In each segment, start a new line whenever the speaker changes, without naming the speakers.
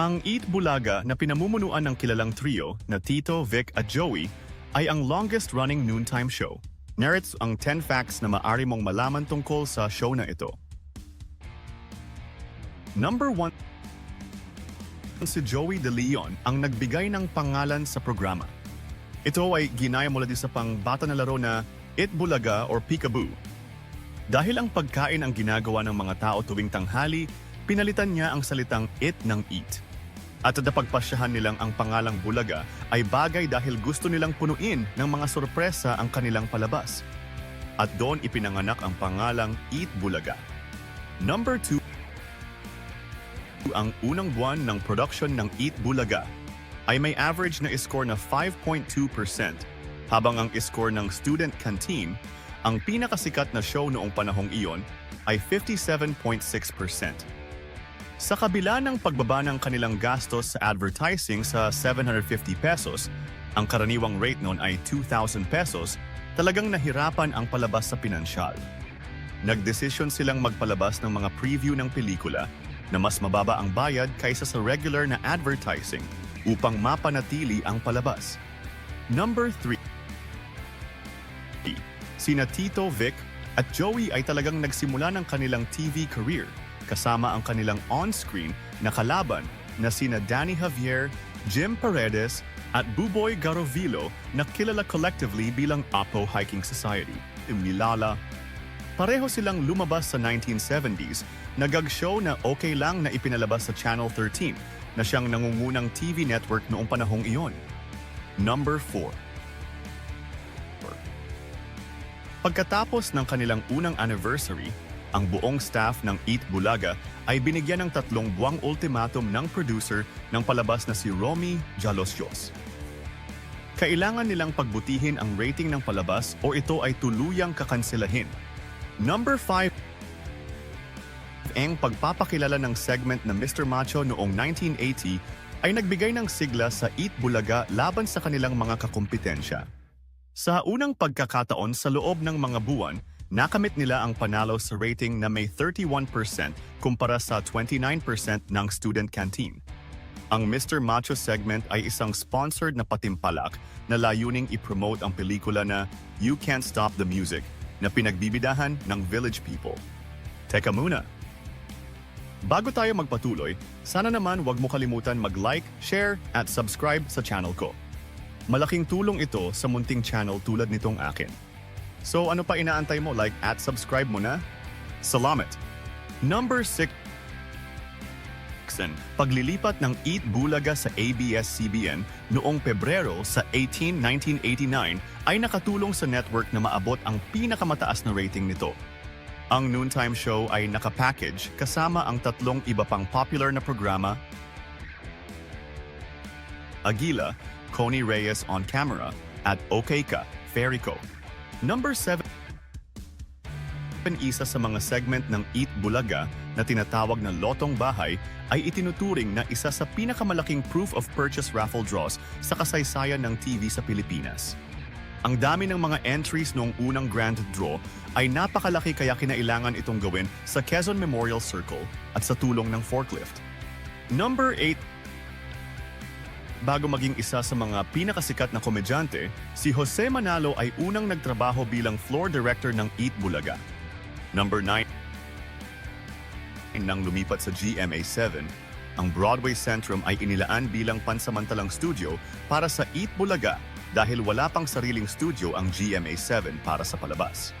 Ang Eat Bulaga na pinamumunuan ng kilalang trio na Tito, Vic at Joey ay ang longest-running noontime show. Narrates ang 10 facts na maaari mong malaman tungkol sa show na ito. Number 1 Si Joey De Leon ang nagbigay ng pangalan sa programa. Ito ay ginaya mula din sa pang bata na laro na It Bulaga or Peekaboo. Dahil ang pagkain ang ginagawa ng mga tao tuwing tanghali, pinalitan niya ang salitang it ng eat. At napagpasyahan nilang ang pangalang Bulaga ay bagay dahil gusto nilang punuin ng mga sorpresa ang kanilang palabas. At doon ipinanganak ang pangalang Eat Bulaga. Number 2 ang unang buwan ng production ng Eat Bulaga ay may average na score na 5.2% habang ang score ng Student Canteen, ang pinakasikat na show noong panahong iyon, ay 57.6%. Sa kabila ng pagbaba ng kanilang gastos sa advertising sa 750 pesos, ang karaniwang rate noon ay 2,000 pesos, talagang nahirapan ang palabas sa pinansyal. Nagdesisyon silang magpalabas ng mga preview ng pelikula na mas mababa ang bayad kaysa sa regular na advertising upang mapanatili ang palabas. Number 3 Sina Tito, Vic at Joey ay talagang nagsimula ng kanilang TV career kasama ang kanilang on-screen na kalaban na sina Danny Javier, Jim Paredes at Buboy Garovilo na kilala collectively bilang Apo Hiking Society, Milala. Pareho silang lumabas sa 1970s na gag-show na okay lang na ipinalabas sa Channel 13 na siyang nangungunang TV network noong panahong iyon. Number 4 Pagkatapos ng kanilang unang anniversary, ang buong staff ng Eat Bulaga ay binigyan ng tatlong buwang ultimatum ng producer ng palabas na si Romy Jalosios. Kailangan nilang pagbutihin ang rating ng palabas o ito ay tuluyang kakanselahin. Number 5 ang pagpapakilala ng segment na Mr. Macho noong 1980 ay nagbigay ng sigla sa Eat Bulaga laban sa kanilang mga kakumpetensya. Sa unang pagkakataon sa loob ng mga buwan, nakamit nila ang panalo sa rating na may 31% kumpara sa 29% ng student canteen. Ang Mr. Macho segment ay isang sponsored na patimpalak na layuning i-promote ang pelikula na You Can't Stop the Music na pinagbibidahan ng village people. Teka muna, Bago tayo magpatuloy, sana naman huwag mo kalimutan mag-like, share, at subscribe sa channel ko. Malaking tulong ito sa munting channel tulad nitong akin. So ano pa inaantay mo like at subscribe mo na? Salamat! Number 6 Paglilipat ng Eat Bulaga sa ABS-CBN noong Pebrero sa 18, 1989 ay nakatulong sa network na maabot ang pinakamataas na rating nito. Ang noontime show ay nakapackage kasama ang tatlong iba pang popular na programa Agila, Coney Reyes on Camera, at Ka, Ferico. Number 7 isa sa mga segment ng Eat Bulaga na tinatawag na Lotong Bahay ay itinuturing na isa sa pinakamalaking proof of purchase raffle draws sa kasaysayan ng TV sa Pilipinas. Ang dami ng mga entries noong unang grand draw ay napakalaki kaya kinailangan itong gawin sa Quezon Memorial Circle at sa tulong ng forklift. Number 8 Bago maging isa sa mga pinakasikat na komedyante, si Jose Manalo ay unang nagtrabaho bilang floor director ng Eat Bulaga. Number 9 Nang lumipat sa GMA7, ang Broadway Centrum ay inilaan bilang pansamantalang studio para sa Eat Bulaga dahil wala pang sariling studio ang GMA7 para sa palabas.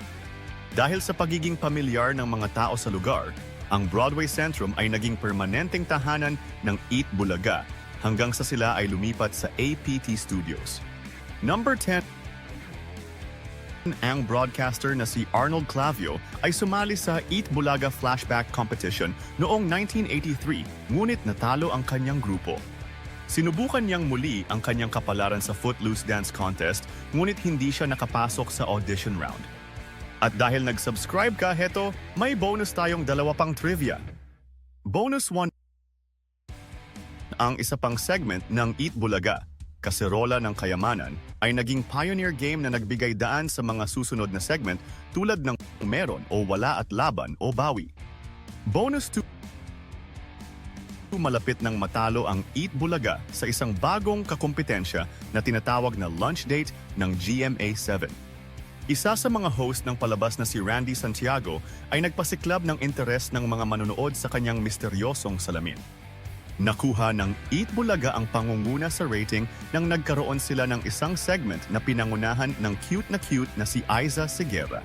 Dahil sa pagiging pamilyar ng mga tao sa lugar, ang Broadway Centrum ay naging permanenteng tahanan ng Eat Bulaga hanggang sa sila ay lumipat sa APT Studios. Number 10 ang broadcaster na si Arnold Clavio ay sumali sa Eat Bulaga Flashback Competition noong 1983 ngunit natalo ang kanyang grupo. Sinubukan niyang muli ang kanyang kapalaran sa Footloose Dance Contest ngunit hindi siya nakapasok sa audition round. At dahil nag-subscribe ka, heto, may bonus tayong dalawa pang trivia. Bonus 1 ang isa pang segment ng Eat Bulaga, Kaserola ng Kayamanan, ay naging pioneer game na nagbigay daan sa mga susunod na segment tulad ng Meron o Wala at Laban o Bawi. Bonus 2 malapit ng matalo ang Eat Bulaga sa isang bagong kakumpetensya na tinatawag na lunch date ng GMA7. Isa sa mga host ng palabas na si Randy Santiago ay nagpasiklab ng interes ng mga manonood sa kanyang misteryosong salamin. Nakuha ng Eat Bulaga ang pangunguna sa rating nang nagkaroon sila ng isang segment na pinangunahan ng cute na cute na si Aiza Seguera.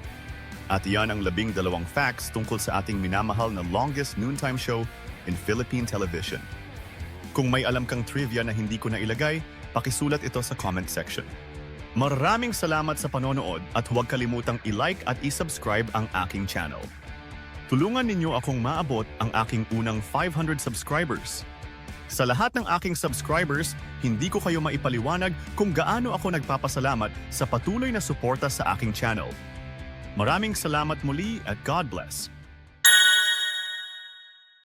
At iyan ang labing dalawang facts tungkol sa ating minamahal na longest noontime show in Philippine television. Kung may alam kang trivia na hindi ko na ilagay, pakisulat ito sa comment section. Maraming salamat sa panonood at huwag kalimutang i-like at i-subscribe ang aking channel. Tulungan ninyo akong maabot ang aking unang 500 subscribers. Sa lahat ng aking subscribers, hindi ko kayo maipaliwanag kung gaano ako nagpapasalamat sa patuloy na suporta sa aking channel. Maraming salamat muli at God bless.